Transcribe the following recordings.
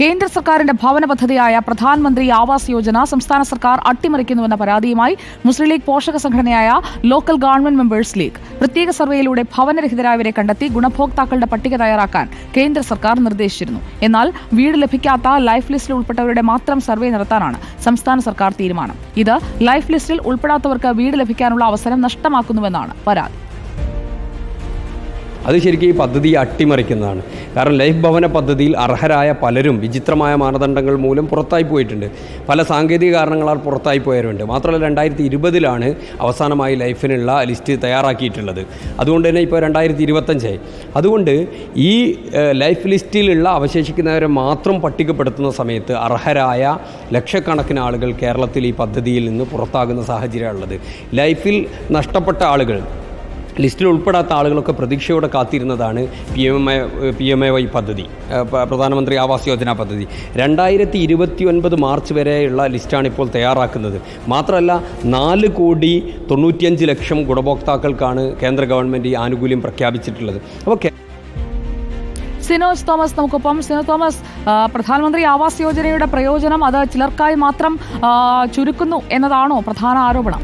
കേന്ദ്ര സർക്കാരിന്റെ ഭവന പദ്ധതിയായ പ്രധാനമന്ത്രി ആവാസ് യോജന സംസ്ഥാന സർക്കാർ അട്ടിമറിക്കുന്നുവെന്ന പരാതിയുമായി മുസ്ലിം ലീഗ് പോഷക സംഘടനയായ ലോക്കൽ ഗവൺമെന്റ് മെമ്പേഴ്സ് ലീഗ് പ്രത്യേക സർവേയിലൂടെ ഭവനരഹിതരായവരെ കണ്ടെത്തി ഗുണഭോക്താക്കളുടെ പട്ടിക തയ്യാറാക്കാൻ കേന്ദ്ര സർക്കാർ നിർദ്ദേശിച്ചിരുന്നു. എന്നാൽ വീട് ലഭിക്കാത്ത ലൈഫ് ലിസ്റ്റിൽ ഉൾപ്പെട്ടവരുടെ മാത്രം സർവേ നടത്താനാണ് സംസ്ഥാന സർക്കാർ തീരുമാനം. ഇത് ലൈഫ് ലിസ്റ്റിൽ ഉൾപ്പെടാത്തവർക്ക് വീട് ലഭിക്കാനുള്ള അവസരം നഷ്ടമാക്കുന്നുവെന്നാണ് പരാതി. അത് ശരിക്കും ഈ പദ്ധതി അട്ടിമറിക്കുന്നതാണ്. കാരണം ലൈഫ് ഭവന പദ്ധതിയിൽ അർഹരായ പലരും വിചിത്രമായ മാനദണ്ഡങ്ങൾ മൂലം പുറത്തായി പോയിട്ടുണ്ട്. പല സാങ്കേതിക കാരണങ്ങളാൽ പുറത്തായി പോയവരുണ്ട്. മാത്രമല്ല രണ്ടായിരത്തി ഇരുപതിലാണ് അവസാനമായി ലൈഫിനുള്ള ലിസ്റ്റ് തയ്യാറാക്കിയിട്ടുള്ളത്. അതുകൊണ്ട് തന്നെ ഇപ്പോൾ രണ്ടായിരത്തി ഇരുപത്തഞ്ചായി അതുകൊണ്ട് ഈ ലൈഫ് ലിസ്റ്റിലുള്ള അവശേഷിക്കുന്നവരെ മാത്രം പട്ടികപ്പെടുത്തുന്ന സമയത്ത് അർഹരായ ലക്ഷക്കണക്കിന് ആളുകൾ കേരളത്തിൽ ഈ പദ്ധതിയിൽ നിന്ന് പുറത്താകുന്ന സാഹചര്യമാണുള്ളത്. ലൈഫിൽ നഷ്ടപ്പെട്ട ആളുകൾ ലിസ്റ്റിൽ ഉൾപ്പെടാത്ത ആളുകളൊക്കെ പ്രതീക്ഷയോടെ കാത്തിരുന്നതാണ് P M A P M A Y പദ്ധതി പ്രധാനമന്ത്രി ആവാസ് യോജന പദ്ധതി. രണ്ടായിരത്തി ഇരുപത്തി ഒൻപത് മാർച്ച് വരെയുള്ള ലിസ്റ്റാണ് ഇപ്പോൾ തയ്യാറാക്കുന്നത്. മാത്രമല്ല നാല് കോടി തൊണ്ണൂറ്റിയഞ്ച് ലക്ഷം ഗുണഭോക്താക്കൾക്കാണ് കേന്ദ്ര ഗവൺമെന്റ് ഈ ആനുകൂല്യം പ്രഖ്യാപിച്ചിട്ടുള്ളത്. സിനോസ് സിനോജ് തോമസ് നമുക്കൊപ്പം. സിനോജ് തോമസ് പ്രധാനമന്ത്രി ആവാസ് യോജനയുടെ പ്രയോജനം അത് ചിലർക്കായി മാത്രം ചുരുക്കുന്നു എന്നതാണോ പ്രധാന ആരോപണം?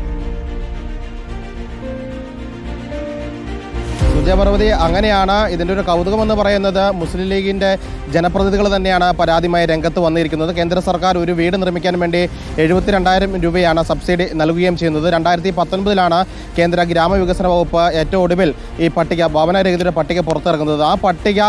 സുജയപർവതി അങ്ങനെയാണ് ഇതിന്റെ ഒരു കൗതുകം എന്ന് പറയുന്നത്. മുസ്ലിം ലീഗിന്റെ ജനപ്രതിനിധികൾ തന്നെയാണ് പരാതിയുമായി രംഗത്ത് വന്നിരിക്കുന്നത്. കേന്ദ്ര സർക്കാർ ഒരു വീട് നിർമ്മിക്കാൻ വേണ്ടി എഴുപത്തിരണ്ടായിരം രൂപയാണ് സബ്സിഡി നൽകുകയും ചെയ്യുന്നത്. രണ്ടായിരത്തി പത്തൊൻപതിലാണ് കേന്ദ്ര ഗ്രാമവികസന വകുപ്പ് ഏറ്റവും ഒടുവിൽ ഈ പട്ടിക ഭവനരഹിതരുടെ പട്ടിക പുറത്തിറങ്ങുന്നത്. ആ പട്ടിക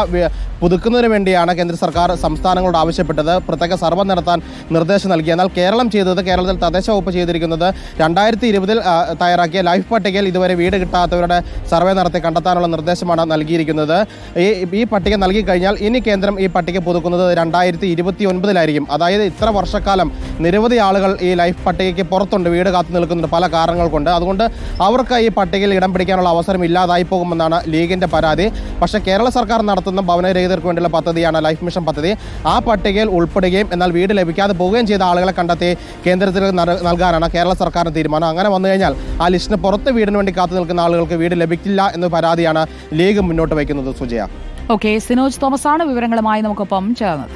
പുതുക്കുന്നതിന് വേണ്ടിയാണ് കേന്ദ്ര സർക്കാർ സംസ്ഥാനങ്ങളോട് ആവശ്യപ്പെട്ടത്. പ്രത്യേക സർവ നടത്താൻ നിർദ്ദേശം നൽകി. എന്നാൽ കേരളം ചെയ്തത് കേരളത്തിൽ തദ്ദേശ വകുപ്പ് ചെയ്തിരിക്കുന്നത് രണ്ടായിരത്തി ഇരുപതിൽ തയ്യാറാക്കിയ ലൈഫ് പട്ടികയിൽ ഇതുവരെ വീട് കിട്ടാത്തവരുടെ സർവേ നടത്തി കണ്ടെത്താനുള്ള നിർദ്ദേശമാണ് നൽകിയിരിക്കുന്നത്. ഈ ഈ പട്ടിക നൽകി കഴിഞ്ഞാൽ ഇനി കേന്ദ്രം ഈ പട്ടിക പുതുക്കുന്നത് രണ്ടായിരത്തി ഇരുപത്തി ഒൻപതിലായിരിക്കും അതായത് ഇത്ര വർഷക്കാലം നിരവധി ആളുകൾ ഈ ലൈഫ് പട്ടികയ്ക്ക് പുറത്തുണ്ട്. വീട് കാത്തു നിൽക്കുന്നുണ്ട്. പല കാരണങ്ങൾ കൊണ്ട് അതുകൊണ്ട് അവർക്ക് ഈ പട്ടികയിൽ ഇടം പിടിക്കാനുള്ള അവസരം ഇല്ലാതായി പോകുമെന്നാണ് ലീഗിന്റെ പരാതി. പക്ഷേ കേരള സർക്കാർ നടത്തുന്ന ഭവനരഹിതർക്ക് വേണ്ടിയുള്ള പദ്ധതിയാണ് ലൈഫ് മിഷൻ പദ്ധതി. ആ പട്ടികയിൽ ഉൾപ്പെടുകയും എന്നാൽ വീട് ലഭിക്കാതെ പോവുകയും ചെയ്ത ആളുകളെ കണ്ടെത്തി കേന്ദ്രത്തിൽ നൽകാനാണ് കേരള സർക്കാരിന്റെ തീരുമാനം. അങ്ങനെ വന്നു കഴിഞ്ഞാൽ ആ ലിസ്റ്റിന് പുറത്ത് വീടിന് വേണ്ടി കാത്തു നിൽക്കുന്ന ആളുകൾക്ക് വീട് ലഭിക്കില്ല എന്ന് പരാതിയാണ് ലീഗ് മുന്നോട്ട് വയ്ക്കുന്നത് സുജയ. ഓക്കെ സിനോജ് തോമസ് ആണ് വിവരങ്ങളുമായി നമുക്കൊപ്പം ചേർന്നത്.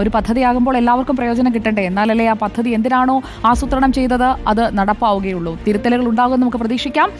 ഒരു പദ്ധതിയാകുമ്പോൾ എല്ലാവർക്കും പ്രയോജനം കിട്ടണ്ടേ? എന്നാലല്ലേ ആ പദ്ധതി എന്തിനാണോ ആസൂത്രണം ചെയ്തത്? അത് നടപ്പാവുകയുള്ളൂ. തിരുത്തലുകൾ ഉണ്ടാകുമെന്ന് നമുക്ക് പ്രതീക്ഷിക്കാം.